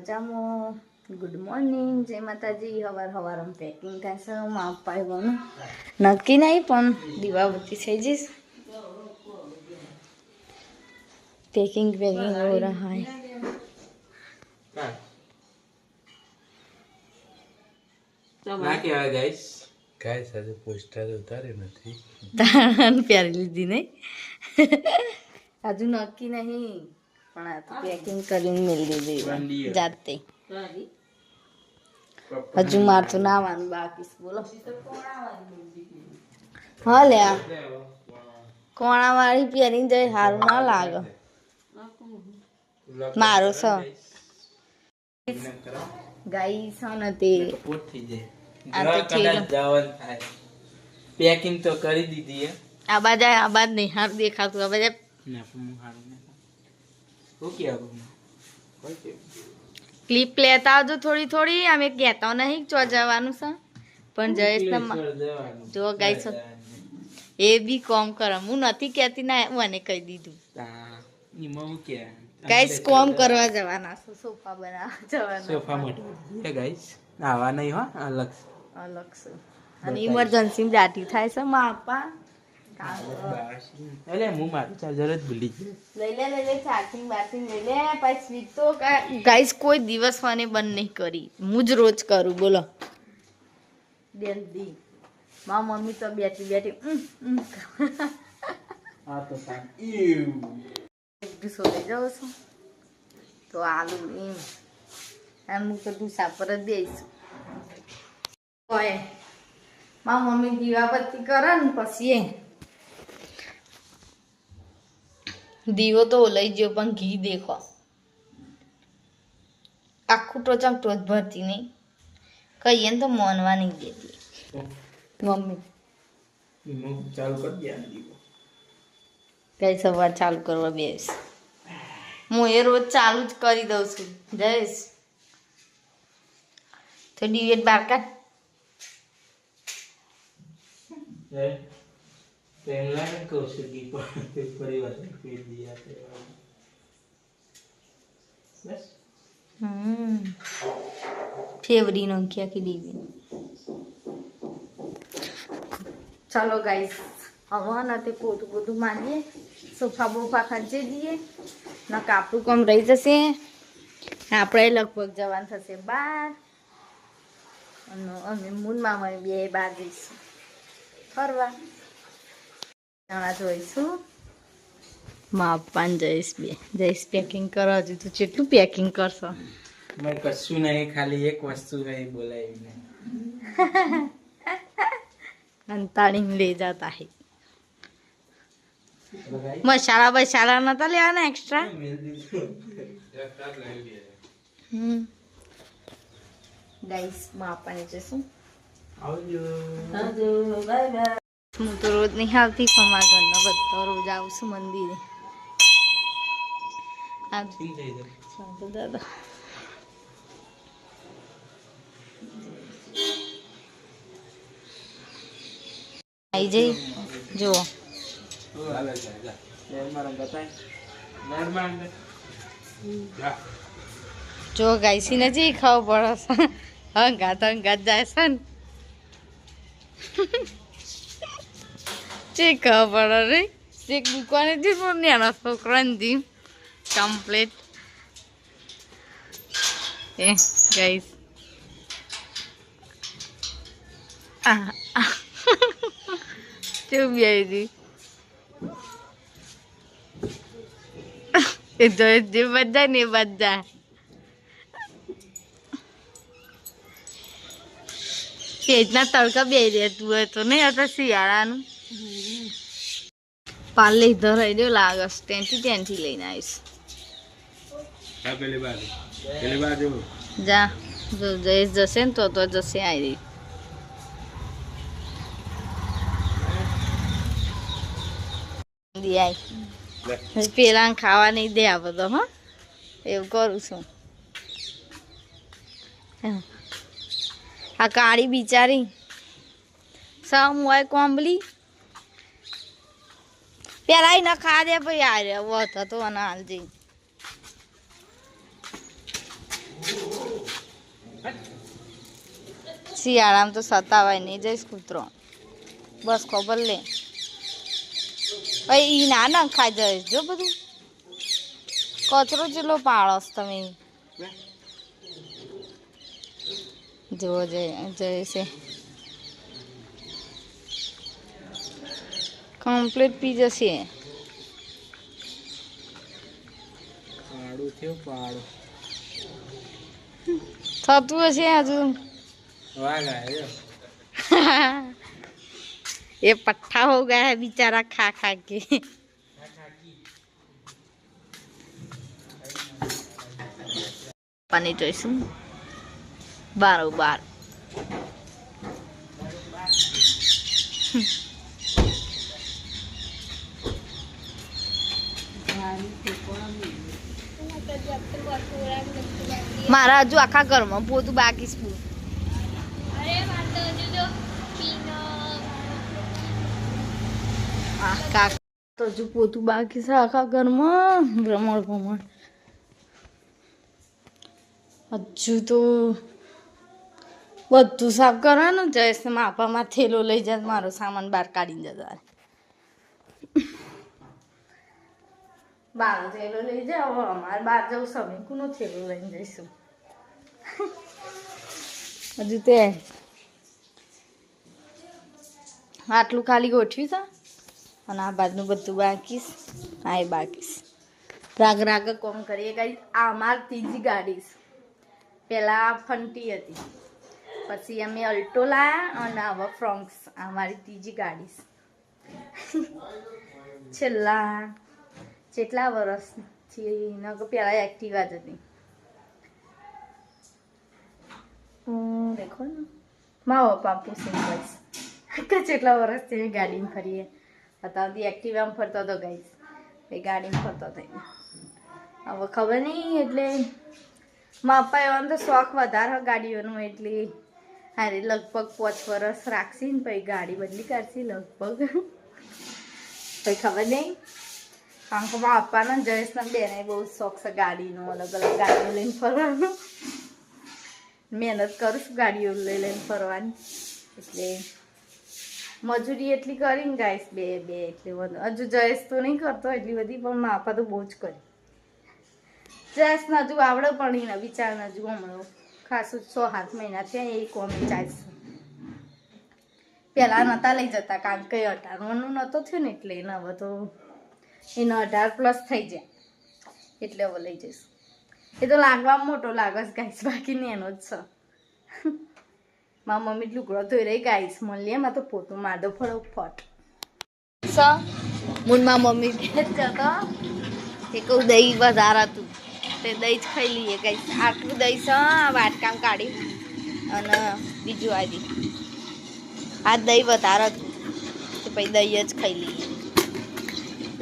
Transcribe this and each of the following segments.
મજામાં? Good morning જય માતાજી. હવાર હવારમાં પેકિંગ થાય છે. મા બનું નક્કી નહીં પણ દીવાબત્તી થઈ જઈશ. પેકિંગ પેકિંગ હો રહા હૈ. ના કહેવાય ગાઈસ પોસ્ટર ઉતારી નથી. તાણ પ્યારી લીધી નહીં. હજુ નક્કી નહીં. પણ આ તો પેકિંગ કરીને મેળવી દીધી જાતે. હજુ મારે તો નાવાનું બાકી છે બોલો હા લે આ. કોણા વાળી પહેરીને જાય સારું ના લાગે. મારો છે. ગાઈ છે ને તે. પેકિંગ તો કરી દીધી આ બાજા આ બાજ નહીં સારું દેખાતું આ બાજુ ને પણ હું હારું ને શું કહેવું કોઈ કેવું ક્લિપ લેતા આવજો થોડી થોડી અમે કહેતા નહીં ચો જવાનું છે. પણ જયેશ જો ગાઈસ એ બી કોમ કરો. હું નથી કહેતી ના મને કહી દીધું. ગાઈસ કોમ કરવા જવાના છો. સોફા બનાવવા જવાના સોફા માટે ગાઈસ આવા નહીં હો અલગ. અલગ છે. અને ઇમરજન્સી દાટી થાય છે મા આપા એટલે હું મારું ચાર્જર જ ભૂલી ગયો. લઈ લે લઈ ચાર્જિંગ બાર્જિંગ લઈ લે પછી તો ગાઈસ કોઈ દિવસ મને બંધ નહીં કરી. હું જ રોજ કરું બોલો. જલ્દી મા મમ્મી તો બેઠી બેઠી. આ તો ગુસ્સો લઈ જાઉં છું. તો આલુ એમ. એમ હું તો ડુસા પર જ દઈશું હોય મા મમ્મી દીવાબત્તી કરે ને પછી એ દીવો તો લઈ ગયો પણ ઘી દેખો. આખું ટોચમ ટોચ ભરતી નહીં. કહીએ ને તો મોનવા નહીં દેતી મમ્મી. ચાલુ કરી દે કઈ સવાર ચાલુ કરવા બેસ. હું એ રોજ ચાલુ જ કરી દઉં છું. જયેશ. તો ડિવેટ બાર કાઢ. પહેલા ને કહું છું કે પણ પરિવાર કરી દિયા તે બસ. હમ. નાખી આખી ડીવી ચાલો ગાઈસ હવે તે પોતું બધું માંડીએ. સોફા બોફા ખંચી દઈએ. ના કાપડું કમ રહી જશે. આપણે લગભગ જવાનું થશે બાર. અને અમે મૂન મામા બે બાર જઈશું. ફરવા. ચણા જોઈશું જઈશ બે જઈશ પેકિંગ કરો હજુ તો કેટલું પેકિંગ કરશો? મેં કશું નહીં ખાલી એક વસ્તુ है બોલાવીને. લઈ જતા હે. મસાલા બસાલા નતા લેવાના એક્સ્ટ્રા હમ. ગાઈસમાં આપવાની છે શું આવજો હું તો રોજ નહીં આવતી પણ મારા ઘરનો બધો રોજ આવું છું મંદિરે. દાદા. આવી જઈ. જુઓ. નર્મા જો ગાયસી નથી ખાવ પડે. હંગાત હંગાત જાય છે ને. ચે ખબર પડે રે એક દુકાને થી પણ નાના છોકરાને દી કમ્પ્લેટ એ ગાઈસ ચેવું બે દી એ તો જે બધા ને બધા પેટના તડકા બે રહેતું હોય તો નહીં હતા શિયાળાનું પાલ ધરાઈ દો લાગસ ત્યાંથી ત્યાંથી લઈને આવીશ જા જો જયેશ જશે ને તો તો જશે આવી રહી પેલા ખાવા નહીં દે આ બધો હા એવું કરું છું આ કાળી બિચારી સમ હોય કોંબલી પેલા ન ખા દે ભાઈ આ રે વત હતો અને હાલજી શિયાળામાં તો સતાવાય નહીં જઈશ કૂતરો. બસ ખબર લે. ભાઈ ઈ ના ના ખાઈ જઈશ જો બધું. કચરો જેટલો પાળોશ તમે. જોવો જય જય છે કમ્પ્લીટ પી જશે પાડું થયું પાડું થતું હશે હજુ વાઘ આવ્યો ये पट्टा हो गया है बेचारा खा खा के પાણી જોઈશું બારોબાર મારા હજુ આખા ઘરમાં પોતું બાકી છે તો હજુ પોતું બાકી છે આખા ઘરમાં. ભ્રમણ ભ્રમણ. હજુ તો બધું સાફ કરવાનું જયેશ માપામાં થેલો લઈ જાય મારો સામાન બહાર કાઢીને જતા બાર થેલો લઈ જાઓ અમારે બહાર જવું સમય કોનો થેલો લઈને જઈશું. હજુ તે આટલું ખાલી ગોઠવ્યું છે અને આ બાજુનું બધું બાકી હા એ બાકી રાગ રાગ કોમ કરીએ, કઈ આ અમાર ત્રીજી ગાડી છે. પહેલાં ફંટી હતી. પછી અમે અલ્ટો લાયા અને હવે ફ્રોન્ક્સ આ મારી ત્રીજી ગાડી છેલ્લા કેટલા વર્ષથી ન પહેલાં એક્ટિવા જ હતી. દેખો ને. માવો પાપુ સિંગલ્સ કે જેટલા વર્ષથી અમે ગાડીમાં ફરીએ. હતા એક્ટિવામાં ફરતો હતો ગાઈસ એ ગાડીમાં ફરતો થઈ હવે ખબર નહીં એટલે મા પપ્પા એવાનો તો શોખ વધારે ગાડીઓનો એટલે હારે લગભગ પાંચ વર્ષ રાખશે ને પછી ગાડી બદલી કરશે લગભગ. પછી ખબર નહીં. કારણ કે મારા ને જયેશના બેને બહુ શોખ છે ગાડીનો, અલગ અલગ ગાડીઓ લઈને ફરવાનો. મહેનત કરું ગાડીઓ લઈ લઈને ફરવાની. એટલે મજૂરી એટલી કરીને ગાઈશ બે બે એટલે હજુ જયેશ તો નહીં કરતો, એટલી બધી પણ મારા તો બહુ જ કરી. જયેશ ને હજુ આવડે પણ એના વિચાર હજુ હમણાં ખાસું છ, સાત મહિના થયા, એ કોમે ચાલશે. પહેલાં નહોતા લઈ જતા, કારણ કે અટાણવાનું નહોતો થયો ને, એટલે નવો તો એનો અઢાર પ્લસ થઈ જાય. એટલે હવે લઈ જઈશું. એ તો લાગવા મોટો લાગે છે ગાઈસ બાકી ને એનો જ છે. મારા મમ્મી લુગડો ધોઈ રહી ગાઈસ મળીએ એમાં તો પોતું મારદો ફટોફટ સ મુનમાં મમ્મી જતો. એ કહું, દહીં વધારે હતું. તે દહીં જ ખાઈ લઈએ ગાઈસ આટલું દહીં છે વાટકામ કાઢી અને બીજું આવી આ દહીં વધારે હતું. તો પછી દહીં જ ખાઈ લઈએ.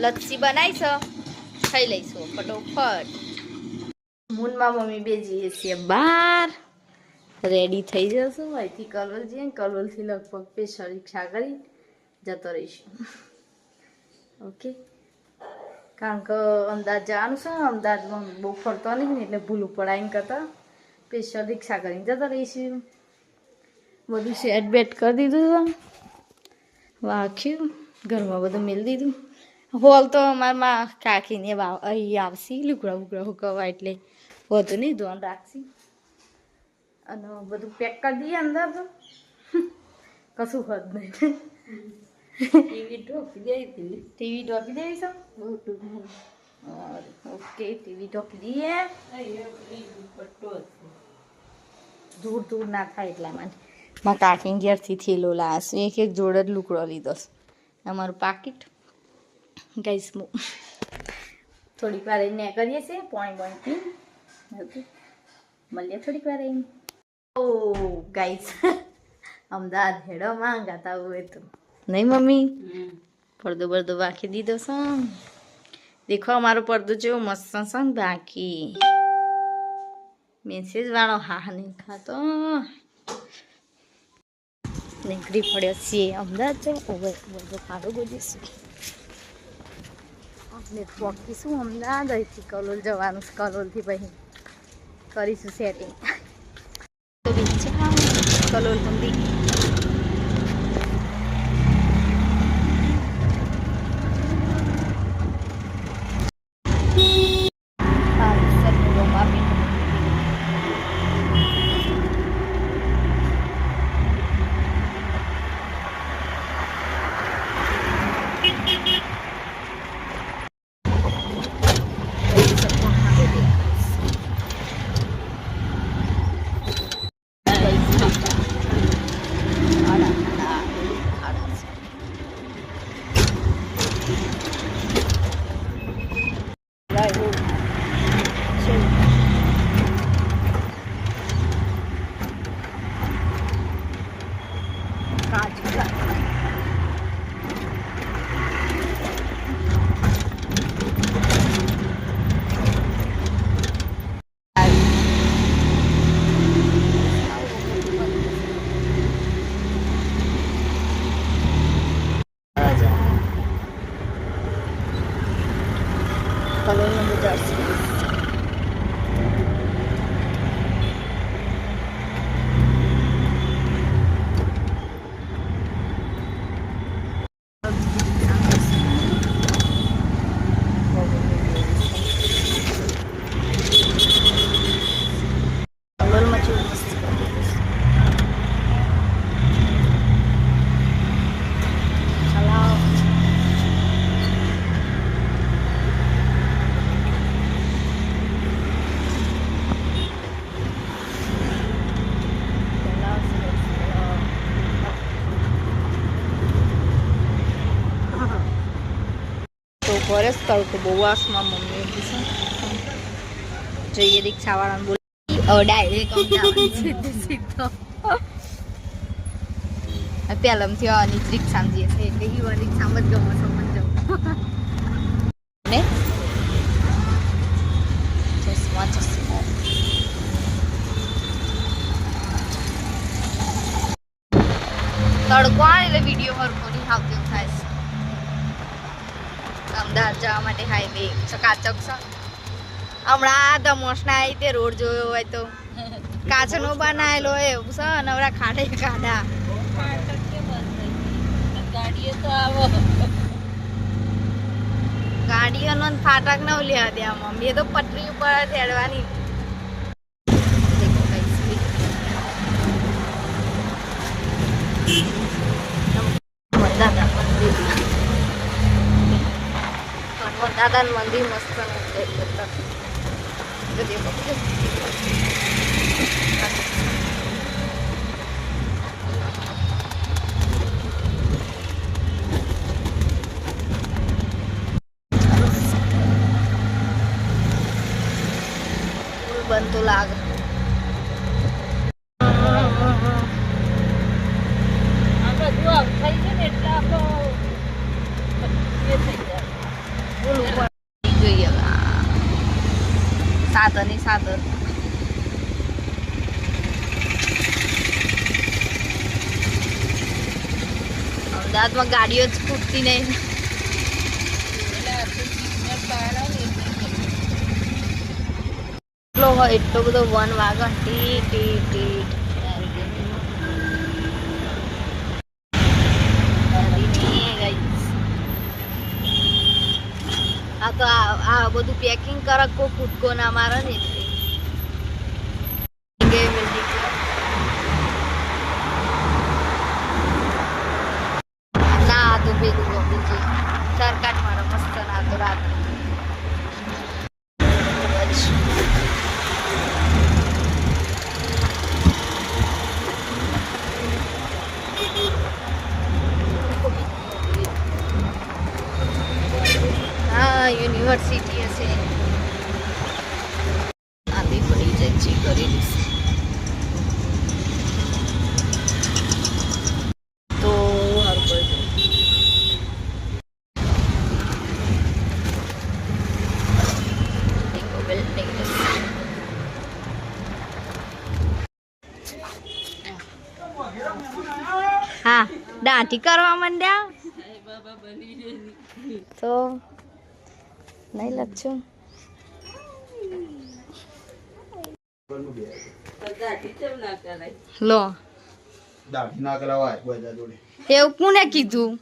લચ્છી બનાવીશ ખાઈ લઈશું ફટોફટ. મૂનમાં મમ્મી બે જઈએ છીએ બહાર રેડી થઈ જશું. અહીંથી કલોલ જઈએ કલોલથી લગભગ સ્પેશિયલ રિક્ષા કરી જતો રહીશું. ઓકે કારણ કે અમદાવાદ જવાનું છે અમદાવાદમાં બહુ ફરતો નહીં એટલે ભૂલું પડાવીને કરતાં. સ્પેશિયલ રિક્ષા કરીને જતો રહીશું. બધું સેટ બેટ કરી દીધું વાખ્યું ઘરમાં બધું મેળ દીધું. હોલ તો અમારમાં કાકીને વાવ અહીં આવશે. લુગડા ઉગડા હુકવા એટલે વધુ નહીં ધોન રાખશી. અને બધું પેક કરી દઈએ અંદર તો. કશું હોત નહીં. ટીવી ઢોકી દે ટીવી ઢોકી દઈશ ઓકે ટીવી ઢોકી દઈએ. દૂર દૂર ના થાય એટલા માટે. મારા કાકીને ઘેરથી થેલો લાવશે. એક એક જોડે જ લુકડો લીધો છે. અમારું પાકીટ. ગાઈસ થોડીક વાર એને કરીએ છીએ. પોણી પોણી પી ઓકે. મળીએ થોડીક વાર અહીં ઓ ગાઈસ અમદાવાદ હેડો માં ગાતા હોય તો. નહીં મમ્મી? પડદો બરદો બાકી દીધો છે. દેખો અમારો પડદો જેવો મસ્ત છે ને બાકી. મેસેજ વાળો હા નહીં ખાતો. નીકળી પડ્યો છીએ અમદાવાદ જો ઓવર બધો ફાળો ગોજીશું આપણે શું અમદાવાદ અહીંથી કલોલ જવાનું છે કલોલથી પછી કરીશું સેટિંગ તો કલોલ મંદિર આ વિસ્તારનું રમાપીર કલોલનું બજાર છે કલોલમાં જેવું મસ્ત કરેલું છે. તલાવ તલાવ સરસ તલાવ. તો બરસ તડકો બહુ આસમાં મમ્મી જઈએ રિક્ષાવાળાને બોલી જઈએ છે એટલે ઈ રિક્ષામાં જ ગમે તડકો આવે એટલે વીડિયો હરકો નહીં આવતો થાય છે જવા માટે હાઈવે ચકાચક છે. હમણાં આ દમોસના આવી તે રોડ જોયો હોય તો. કાચનો બનાવેલો એવું છે નવરા ખાડે ખાડા ગાડીઓનો ફાટક ન લેવા દે આમાં. બે તો પટરી ઉપર. હનુમાન દાદા મંદિર હનુમાન દાદાનું મંદિર મસ્ત છે. જો દેખો. પુલ બનતું લાગે પુલ ઉપર જોઈએ આ. સાધન એ સાધન અમદાવાદમાં ગાડીઓ જ ખૂટતી નહીં. એટલો હોય એટલો બધો વન વાગણ ટી ટી ટી આ તો આ બધું પેકિંગ કરે, કોઈ કૂદકો ના મારે ને. દાંટી કરવા માંડ્યા? તો નહીં લખશું. લો. દાઢી એવું કોને કીધું?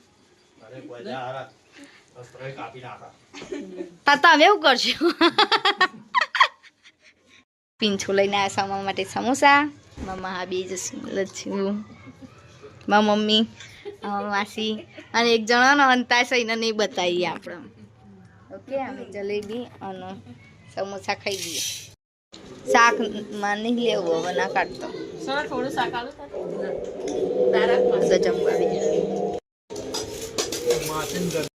અરે તમે એવું કરશો. પીંછું લઈને આવ્યા સામા માટે સમોસા. મમ્મા હા બે જશું. લચ્છું મા મમ્મી. માસી અને એક જણાનો અંતાશ એને નહીં બતાવીએ આપણે. ઓકે અમે જલેબી અને સમોસા ખાઈ દઈએ શાકમાં નહીં લેવું હવે ના કાઢતો. તો જમવા